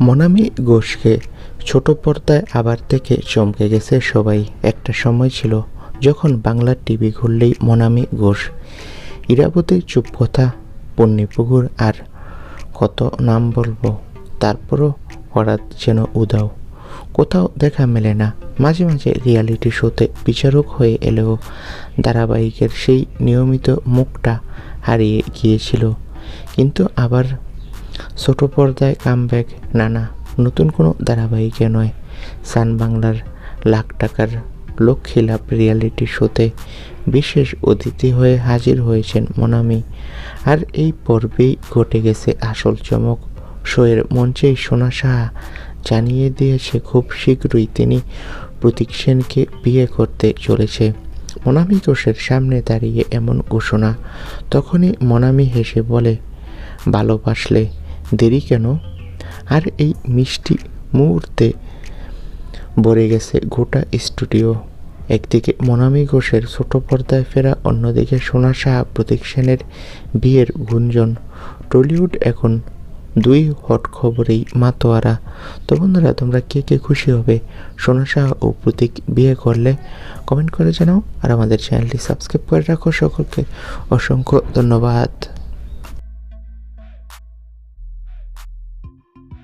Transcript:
মনামি ঘোষকে ছোট পর্দায় আবার থেকে চমকে গেছে সবাই। একটা সময় ছিল যখন বাংলা টিভি ঘুরলেই মনামি ঘোষ, ইরাবতী চুপকথা পন্নীপুকুর আর কত নাম বলব, তারপরও হঠাৎ যেন উদাও। কোথাও দেখা মেলে না। মাঝে মাঝে রিয়ালিটি শোতে বিচারক হয়ে এলেও ধারাবাহিকের সেই নিয়মিত মুখটা হারিয়ে গিয়েছিল। কিন্তু আবার ছোট পর্দায় কামব্যাক না না নতুন কোনো ধারাবাহিকে নয়। সান বাংলার লাখ টাকার লক্ষ্মী লাভ রিয়ালিটি শোতে বিশেষ অতিথি হয়ে হাজির হয়েছেন মনামি। আর এই পর্বেই ঘটে গেছে আসল চমক। শোয়ের মঞ্চেই সোনা সাহা জানিয়ে দিয়েছে, খুব শীঘ্রই তিনি প্রতীক সেনকে বিয়ে করতে চলেছে। মনামি ঘোষের সামনে দাঁড়িয়ে এমন ঘোষণা, তখনই মনামি হেসে বলে, ভালোবাসলে দেরি কেন? আর এই মিষ্টি মুহূর্তে ভরে গেছে গোটা স্টুডিও। একদিকে মনামি ঘোষের ছোট পর্দায় ফেরা, অন্যদিকে সোনা সাহা, প্রতীক সেনের বিয়ের গুঞ্জন। টলিউড এখন দুই হট খবরেই মাতোয়ারা। তো বন্ধুরা, তোমরা কে কে খুশি হবে? সোনা সাহা ও প্রতীক বিয়ে করলে কমেন্ট করে জানাও। আর আমাদের চ্যানেলটি সাবস্ক্রাইব করে রাখো সকলকে। অসংখ্য ধন্যবাদ।